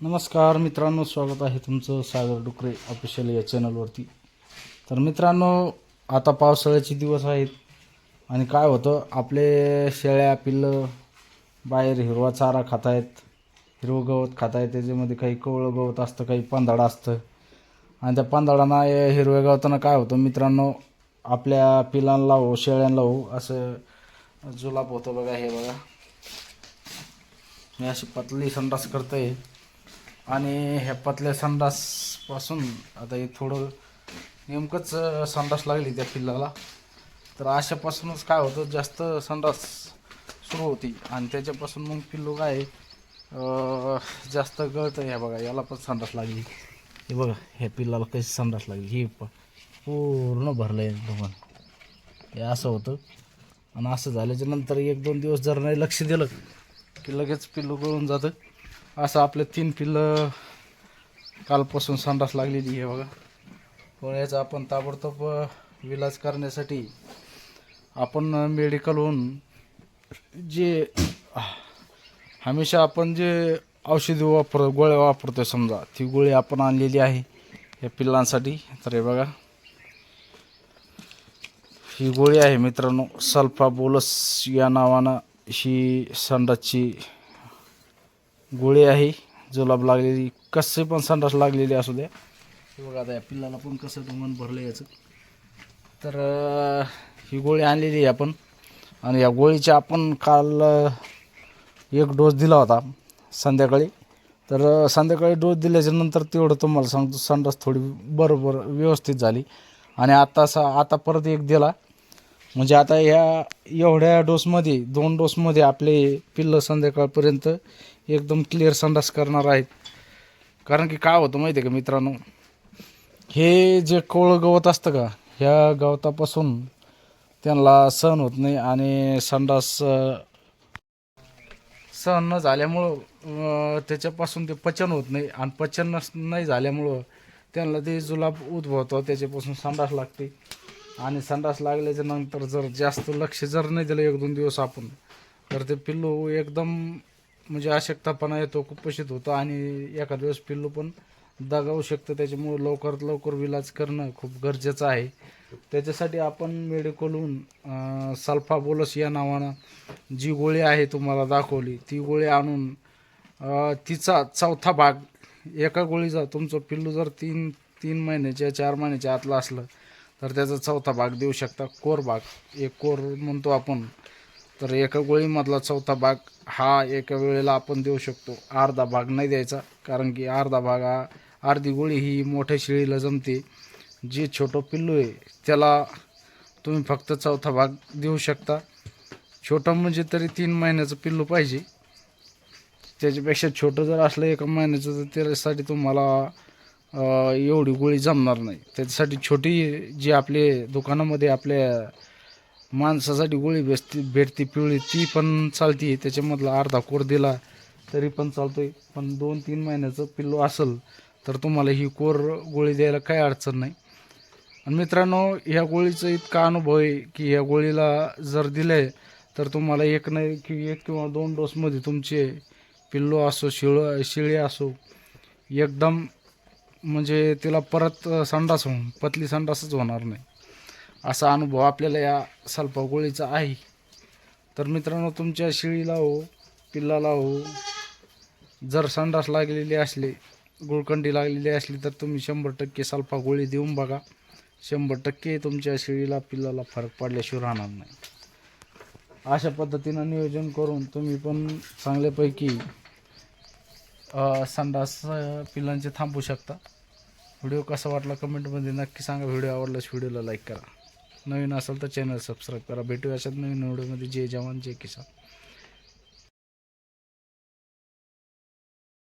नमस्कार मित्रांनो स्वागत आहे तुमचं सागर डुकरे ऑफिशियल या चॅनलवरती तर मित्रांनो आता पावसाळ्याचे दिवस आहेत आणि काय होतं आपले शेळ्या पिल्लं बाहेर हिरवा चारा खात आहेत हिरवं गवत खात आहेत त्याच्यामध्ये काही कवळं गवत असतं काही पांदाडा असतं. आणि त्या पांदाडांना हिरव्या गवताना काय होतं मित्रांनो आपल्या पिलांना हो शेळ्यांना हो असं जुलाब होतं बघा हे बघा. मी अशी पतली संडास करते आणि ह्या संडासपासून आता हे थोडं नेमकंच संडास लागली त्या पिल्लाला. तर अशापासूनच काय होतं जास्त संडास सुरू होती. आणि त्याच्यापासून मग पिल्लू काय जास्त गळतं ह्या बघा याला पण संडास लागली. हे बघा ह्या पिल्लाला कशी संडास लागली. ही प पूर्ण भरलं आहे दोघं हे असं होतं. आणि असं झाल्याच्यानंतर एक दोन दिवस जर नाही लक्ष दिलं की लगेच पिल्लू गळून जातं. असं आपलं तीन पिल्लं कालपासून संडास लागलेली आहे बघा. पण याचा आपण ताबडतोब विलाज करण्यासाठी आपण मेडिकलहून जे हमेशा आपण जे औषधी वापर गोळ्या वापरतो समजा ती गोळी आपण आणलेली आहे या पिल्लांसाठी. तर हे बघा. ही गोळी आहे मित्रांनो सल्फा बोलस या नावानं ही संडासची गोळी आहे जुलाब लागलेली कसे पण संडास लागलेली असू द्या हे बघा आता या पिल्लाला पण कसं मन भरलं याचं. तर ही गोळी आणलेली आहे आपण. आणि या गोळीची आपण काल एक डोस दिला होता संध्याकाळी. तर संध्याकाळी डोस दिल्याच्या नंतर तेवढं तुम्हाला सांगतो संडास थोडी बरोबर व्यवस्थित झाली. आणि आता सा आता परत एक दिला. म्हणजे आता ह्या एवढ्या डोसमध्ये दोन डोसमध्ये आपले पिल्लं संध्याकाळपर्यंत एकदम क्लिअर संडास करणार आहेत. कारण की काय होतं माहिती आहे का मित्रांनो? हे जे कोळं गवत असतं का ह्या गवतापासून त्यांना सहन होत नाही आणि संडास सहन न झाल्यामुळं त्याच्यापासून ते पचन होत नाही आणि पचन नस नाही झाल्यामुळं त्यांना ते जुलाब उद्भवतो त्याच्यापासून संडास लागते. आणि संडास लागल्याच्या नंतर जर जास्त लक्ष जर नाही दिलं एक दोन दिवस आपण तर ते पिल्लू एकदम म्हणजे अशक्तपणा येतो कुपोषित होतो आणि एखाद्या दिवस पिल्लू पण दगावू शकतं. त्याच्यामुळे लवकरात लवकर विलाज करणं खूप गरजेचं आहे. त्याच्यासाठी आपण मेडिकलहून सल्फाबोलस सल्फा बोलस या नावानं जी गोळी आहे तुम्हाला दाखवली ती गोळी आणून तिचा चौथा भाग एका गोळीचा तुमचं पिल्लू जर तीन तीन महिन्याच्या चार महिन्याच्या आतलं असलं तर त्याचा चौथा भाग देऊ शकता. कोर भाग. एक कोर म्हणतो आपण. तर एका गोळीमधला चौथा भाग हा एका वेळेला आपण देऊ शकतो. अर्धा भाग नाही द्यायचा कारण की अर्धा भाग हा अर्धी गोळी ही मोठ्या शेळीला जमते. जे छोटं पिल्लू आहे त्याला तुम्ही फक्त चौथा भाग देऊ शकता. छोटं म्हणजे तरी तीन महिन्याचं पिल्लू पाहिजे. त्याच्यापेक्षा छोटं जर असलं एका महिन्याचं तर त्याच्यासाठी तुम्हाला एवढी गोळी जमणार नाही. त्याच्यासाठी छोटी जी आपले दुकानामध्ये आपल्या माणसासाठी गोळी भेटती भेटते पिवळी ती पण चालते. त्याच्यामधला अर्धा कोर दिला तरी पण चालतोय. पण दोन तीन महिन्याचं पिल्लो असेल तर तुम्हाला ही कोर गोळी द्यायला काही अडचण नाही. आणि मित्रांनो ह्या गोळीचा इतका अनुभव आहे की ह्या गोळीला जर दिले तर तुम्हाला एक नाही की एक किंवा दोन डोसमध्ये तुमचे पिल्लो असो शिळ शिळे असो एकदम म्हणजे तिला परत संडास होऊन पतली संडासच होणार नाही. असा अनुभव आपल्याला या सल्फागोळीचा आहे. तर मित्रांनो तुमच्या शिळीला हो पिल्लाला हो जर संडास लागलेली असली गुळकंडी लागलेली असली तर तुम्ही शंभर टक्के सल्फा गोळी देऊन बघा. शंभर टक्के तुमच्या शेळीला पिल्लाला फरक पडल्याशिवाय राहणार नाही. अशा पद्धतीनं नियोजन करून तुम्ही पण चांगल्यापैकी संडास पिल्लांचे थांबू शकता. व्हिडिओ कसा वाटला कमेंटमध्ये नक्की सांगा. व्हिडिओ आवडल्यास व्हिडिओला लाईक करा. नवीन असेल तर चॅनल सबस्क्राईब करा. भेटू अशात नवीन व्हिडिओमध्ये. जय जवान जय किसान.